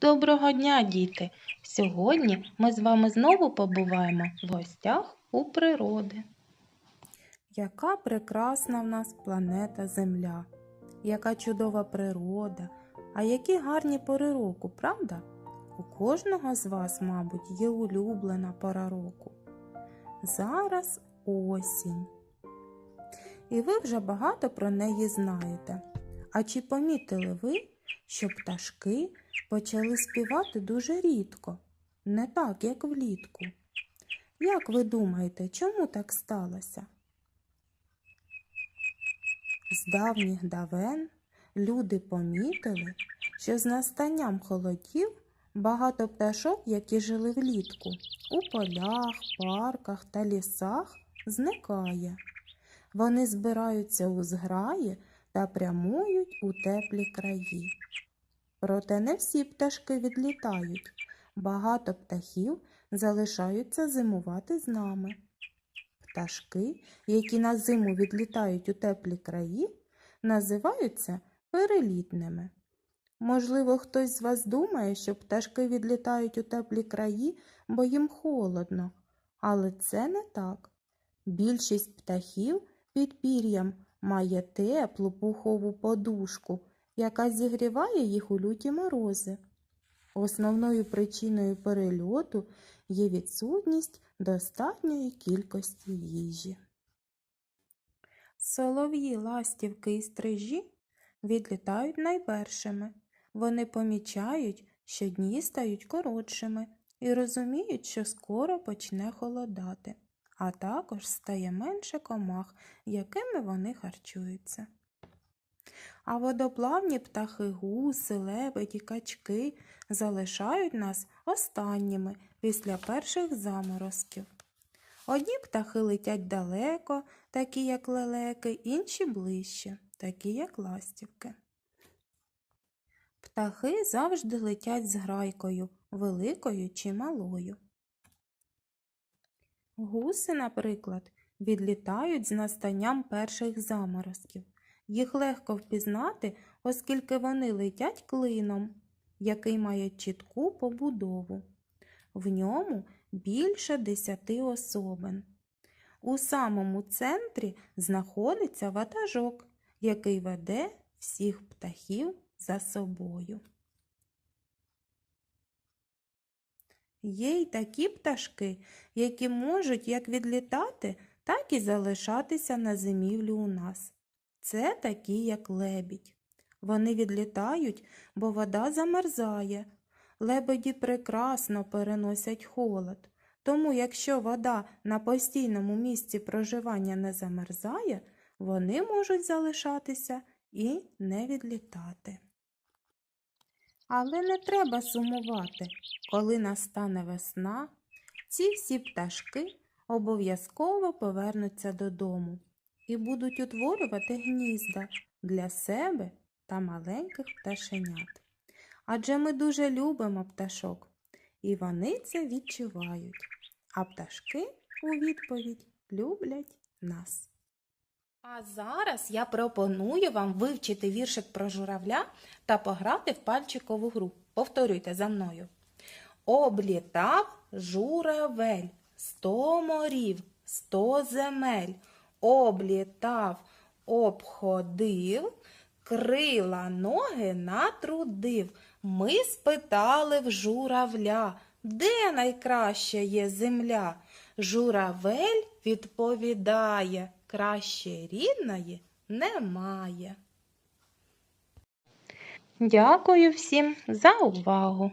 Доброго дня, діти! Сьогодні ми з вами знову побуваємо в гостях у природи. Яка прекрасна в нас планета Земля, яка чудова природа, а які гарні пори року, правда? У кожного з вас, мабуть, є улюблена пора року. Зараз осінь. І ви вже багато про неї знаєте. А чи помітили ви, що пташки почали співати дуже рідко, не так, як влітку? Як ви думаєте, чому так сталося? З давніх давен люди помітили, що з настанням холодів багато пташок, які жили влітку, у полях, парках та лісах, зникає. Вони збираються у зграї та прямують у теплі краї. Проте не всі пташки відлітають. Багато птахів залишаються зимувати з нами. Пташки, які на зиму відлітають у теплі краї, називаються перелітними. Можливо, хтось з вас думає, що пташки відлітають у теплі краї, бо їм холодно, але це не так. Більшість птахів під пір'ям має теплу пухову подушку, яка зігріває їх у люті морози. Основною причиною перельоту є відсутність достатньої кількості їжі. Солов'ї, ластівки і стрижі відлітають найпершими. Вони помічають, що дні стають коротшими і розуміють, що скоро почне холодати, а також стає менше комах, якими вони харчуються. А водоплавні птахи, гуси, лебеді, качки залишають нас останніми після перших заморозків. Одні птахи летять далеко, такі як лелеки, інші ближче, такі як ластівки. Птахи завжди летять з грайкою, великою чи малою. Гуси, наприклад, відлітають з настанням перших заморозків. Їх легко впізнати, оскільки вони летять клином, який має чітку побудову. В ньому більше десяти особин. У самому центрі знаходиться ватажок, який веде всіх птахів за собою. Є й такі пташки, які можуть як відлітати, так і залишатися на зимівлі у нас. Це такі, як лебідь. Вони відлітають, бо вода замерзає. Лебеді прекрасно переносять холод. Тому, якщо вода на постійному місці проживання не замерзає, вони можуть залишатися і не відлітати. Але не треба сумувати, коли настане весна, ці всі пташки обов'язково повернуться додому і будуть утворювати гнізда для себе та маленьких пташенят. Адже ми дуже любимо пташок, і вони це відчувають, а пташки у відповідь люблять нас. А зараз я пропоную вам вивчити віршик про журавля та пограти в пальчикову гру. Повторюйте за мною. Облітав журавель сто морів, сто земель. Облітав, обходив, крила ноги натрудив. Ми спитали в журавля, де найкраща є земля? Журавель відповідає, краще рідної немає. Дякую всім за увагу!